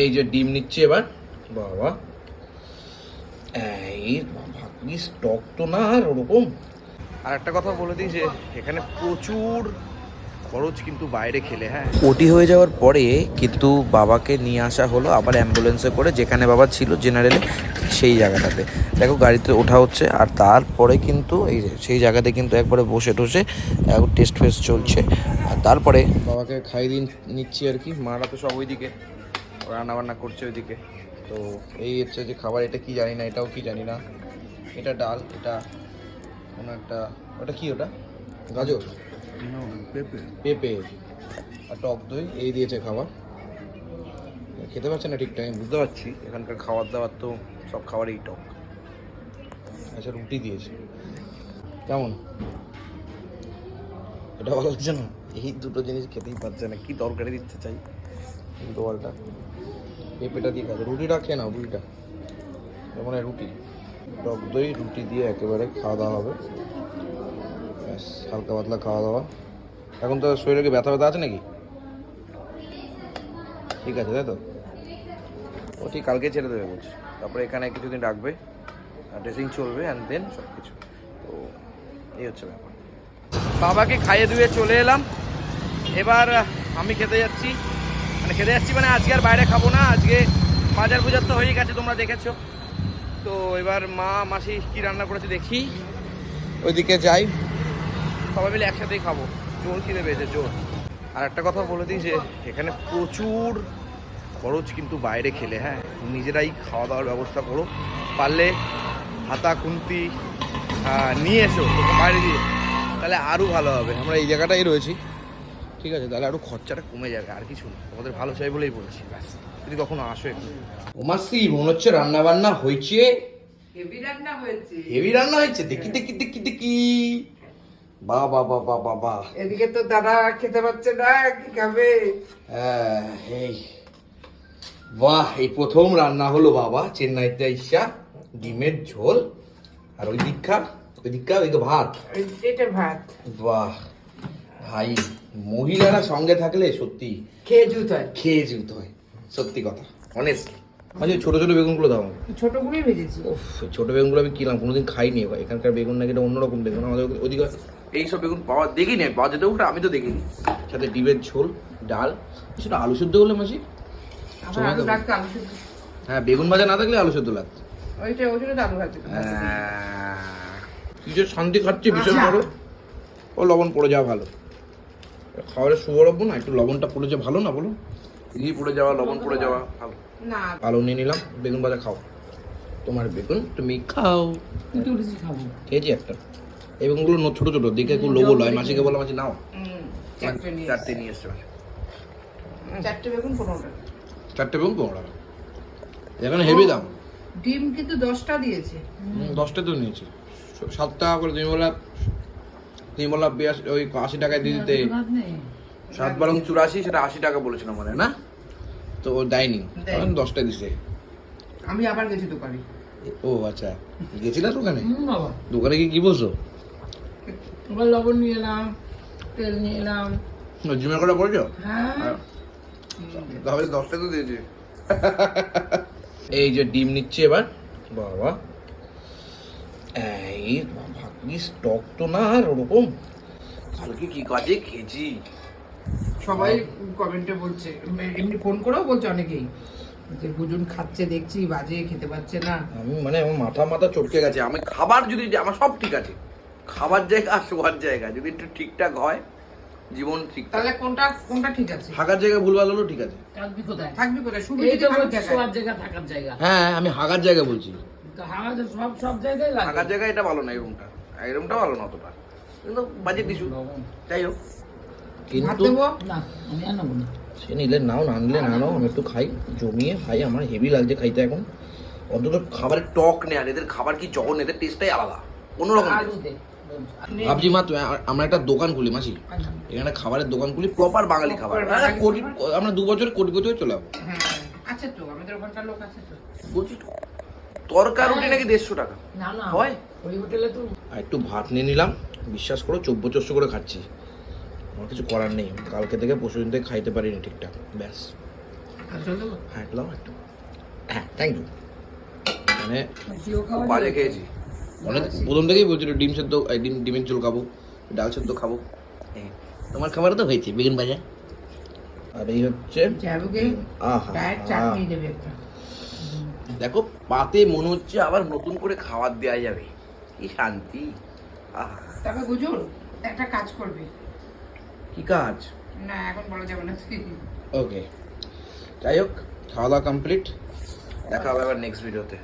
এই যে ডিম নিচ্ছি এবার। বাবা। এই ভাগ্যি স্টক তো না আর ওরকম। আর একটা কথা বলে দিই যে এখানে প্রচুর খরচ কিন্তু বাইরে খেলে হ্যাঁ। ওটি হয়ে যাওয়ার পরে কিন্তু বাবাকে নিয়ে আসা হলো আবার অ্যাম্বুলেন্সে করে যেখানে বাবা ছিল জেনারেলে সেই জায়গাটাতে। দেখো গাড়িতে ওঠা হচ্ছে আর তারপরে কিন্তু এই যে সেই জায়গাতে কিন্তু একবারে বসে টসে এখন টেস্ট ফেস্ট চলছে। আর তারপরে বাবাকে খাইয়ে দিন নিচ্ছি আর কি মারা তো সব ওইদিকে। রান্না বান্না করছে ওইদিকে। তো এই হচ্ছে যে খাবার এটা কি জানি না এটাও কি জানি না। এটা ডাল এটা কোনো একটা ওটা কি ওটা? গাজর। পেঁপে। আর টক দই এই দিয়েছে খাবার। খেতে পারছে না ঠিক টাইম বুঝতে পারছি এখানকার খাবার দাবার তো সব খাবারই টক। আচ্ছা রুটি দিয়েছে। কেমন? এটা ভালো লাগছে না? এই দুটো জিনিস খেতেই পারছে না কি তরকারি দিতে চাই? পাল্টা পেঁপেটা দিয়ে খাবে। রুটিটা খেয়ে নাও রুটিটা যেমন রুটি। টক দই, রুটি দিয়ে একেবারে খাওয়া দাওয়া হবে। ব্যাস, হালকা পাতলা খাওয়া দাওয়া এখন তো শরীরে কি ব্যথা ব্যথা আছে নাকি? ঠিক আছে, তাই তো? ও ঠিক কালকে ছেড়ে দেবে বলছে। তারপরে এখানে কিছুদিন রাখবে। ড্রেসিং চলবে অ্যান্ড দেন সব কিছু তো এই হচ্ছে ব্যাপার। বাবাকে খাইয়ে দুয়ে চলে এলাম। এবার আমি খেতে যাচ্ছি। মানে খেতে যাচ্ছি মানে আজকে আর বাইরে খাব না আজকে বাজার বুজার তো হয়ে গেছে তোমরা দেখেছ। তো এবার মা মাসি কি রান্না করেছে দেখি। ওইদিকে যাই। সবাই মিলে একসাথেই খাব। জোর কিনে পেয়েছে জোর। আর একটা কথা বলে দিই যে এখানে প্রচুর খরচ কিন্তু বাইরে খেলে হ্যাঁ? নিজেরাই খাওয়া দাওয়ার ব্যবস্থা করো। পারলে হাতা খুন্তি নিয়ে এসো বাইরে দিয়ে। তাহলে আরও ভালো হবে। আমরা এই জায়গাটাই রয়েছি। ঠিক আছে তাহলে আরও খরচাটা কমে যাবে আর কিছু না। তোমাদের ভালো চাই বলেই বলছি ব্যাস। যদি কখনো আসো একটু ওমাসি মনে হচ্ছে রান্না বান্না হয়েছে। হেভি রান্না হয়েছে। হেভি রান্না হয়েছে দেখি দেখি দেখি দেখি। বা বা বা বা বা বা এদিকে তো দাদা খেতে পাচ্ছে না কি খাবে? হ্যাঁ, এই। বাহ এই প্রথম রান্না হলো বাবা চেন্নাইতে আইসা ডিমের ঝোল আর ওই দীক্ষা ওই দীক্ষা ওই তো ভাত। এটা ভাত। বাহ ভাই। মহিলারা সঙ্গে থাকলে সত্যি খেয়ে জুত হয়। খেয়ে যেতে হয় সত্যি কথা অনেস্টলি মানে ছোট ছোট বেগুনগুলো দাও ছোট গুলোই ভেজেছি। ছোট বেগুনগুলো আমি কিনলাম কোনোদিন খাইনি ভাই এখানকার বেগুন নাকি এটা অন্যরকম বেগুন আমাদের ওদিকে এইসব বেগুন পাওয়া দেখিনি পাওয়া যেতে ওটা আমি তো দেখিনি। সাথে ডিমের ঝোল ডাল সেটা আলু সেদ্ধ হলে মাসি? হ্যাঁ বেগুন ভাজা না থাকলে আলু সেদ্ধ লাগতো। ওইটা ওই জন্য তো আলু ভাজতে কি শান্তি খাচ্ছি ভীষণ বড়। ও লবণ পড়ে যাওয়া ভালো। খাবারের শুভরব্য না একটু লবণটা পড়ে যাওয়া ভালো না বলো ঘি পড়ে যাওয়া লবণ পড়ে যাওয়া ভালো। না। আলু নিয়ে নিলাম বেগুন ভাজা খাও। তোমার বেগুন তুমি খাও। খাব। খেয়েছি একটা। এই বেগুনগুলো ন- ছোট ছোট দেখে খুব লোবো লয় মাসিকে বললাম মাসি নাও। হুম, চারটে নিয়ে চারটে নিয়ে এসছে। চারটে বেগুন পনেরো টাকা চারটে বেগুন পনেরো টাকা এখানে হেভি দাম। ডিম কিন্তু দশটা দিয়েছে। দশটা তো নিয়েছি। সাত টাকা করে তুমি বললা তুমি বললা বিরাশি ওই আশি টাকায় দিয়ে দিতে। সাত বারং চুরাশি সেটা আশি টাকা বলেছিল মনে হয় না? তো ও দেয়নি। কারণ দশটা দিছে। আমি আবার গেছি দোকানে। ও আচ্ছা। গেছিলা দোকানে? বাবা। দোকানে কি কি বলছো? লবণ নিয়ে এলাম তেল নিয়ে এলাম। জিমে করে পড়েছো হ্যাঁ। তাহলে দশটা তো দিয়েছি। এই যে ডিম নিচ্ছি এবার বাবা। এই ভাগ্যি স্টক তো না আর ওরকম। কালকে কি কাজে খেয়েছি সবাই কমেন্টে বলছে এমনি ফোন করেও বলছে অনেকেই যে বুজুন খাচ্ছে দেখছি বাজে খেতে পাচ্ছে না। আমি মানে আমার মাথা মাথা চটকে গেছে আমি খাবার যদি আমার সব ঠিক আছে। খাবার জায়গা আর শোয়ার জায়গা যদি একটু ঠিকঠাক হয় জীবন ঠিক তাহলে কোনটা কোনটা ঠিক আছে? হাগার জায়গা ভুলভাল হলো ঠিক আছে। থাকবি কোথায়? থাকবি কোথায়? শুধু এই তো থাকার শোয়ার জায়গা থাকার জায়গা। হ্যাঁ আমি হাগার জায়গা বলছি। আমাদের সব সব জায়গায় লাগে। হাগার জায়গা এটা ভালো না এই রুমটা এই রুমটা ভালো না অতটা। কিন্তু বাজেট ইস্যু যাই হোক। কিন্তু না আমি আর নেব না। সে নিলে নাও না নিলে না নাও আমি একটু খাই জমিয়ে খাই আমার হেভি লাগছে খাইতে এখন। অন্তত খাবারের টক নেই আর এদের খাবার কি জঘন এদের টেস্টটাই আলাদা। অন্যরকম ভাবছি মা আ- আমরা একটা দোকান খুলি মাসি। এখানে খাবারের দোকান খুলি প্রপার বাঙালি খাবার। কোটি আমরা দু বছর কোটিপতি হয়ে চলে যাব। হ্যাঁ আছে তো আমাদের ওখানকার লোক আছে তো। বলছি তো, তরকার রুটি নাকি দেড়শো টাকা? না না। হয়? ওই হোটেলে তো আর একটু ভাত নিয়ে নিলাম। বিশ্বাস করো চব্য চস্য করে খাচ্ছি। আমার কিছু করার নেই। কালকে থেকে পরশু দিন থেকে খাইতে পারিনি ঠিকঠাক। ব্যাস। হ্যাঁ একটু একটু। হ্যাঁ থ্যাংক ইউ মানে বাজে খেয়েছি। অনেক প্রথম থেকেই বলছিল ডিম সেদ্ধ ডিম ডিমের ঝোল খাব ডাল সেদ্ধ খাব। তোমার খাবার তো হয়েছে বেগুন ভাজা। আর এই হচ্ছে আহা, দেখো পাতে মনে হচ্ছে আবার নতুন করে খাবার দেওয়া যাবে। কি শান্তি। তবে গুজুর একটা কাজ করবে। কি কাজ? না এখন বলা যাবে না। ওকে যাই হোক খাওয়া দাওয়া কমপ্লিট দেখা হবে আবার নেক্সট ভিডিওতে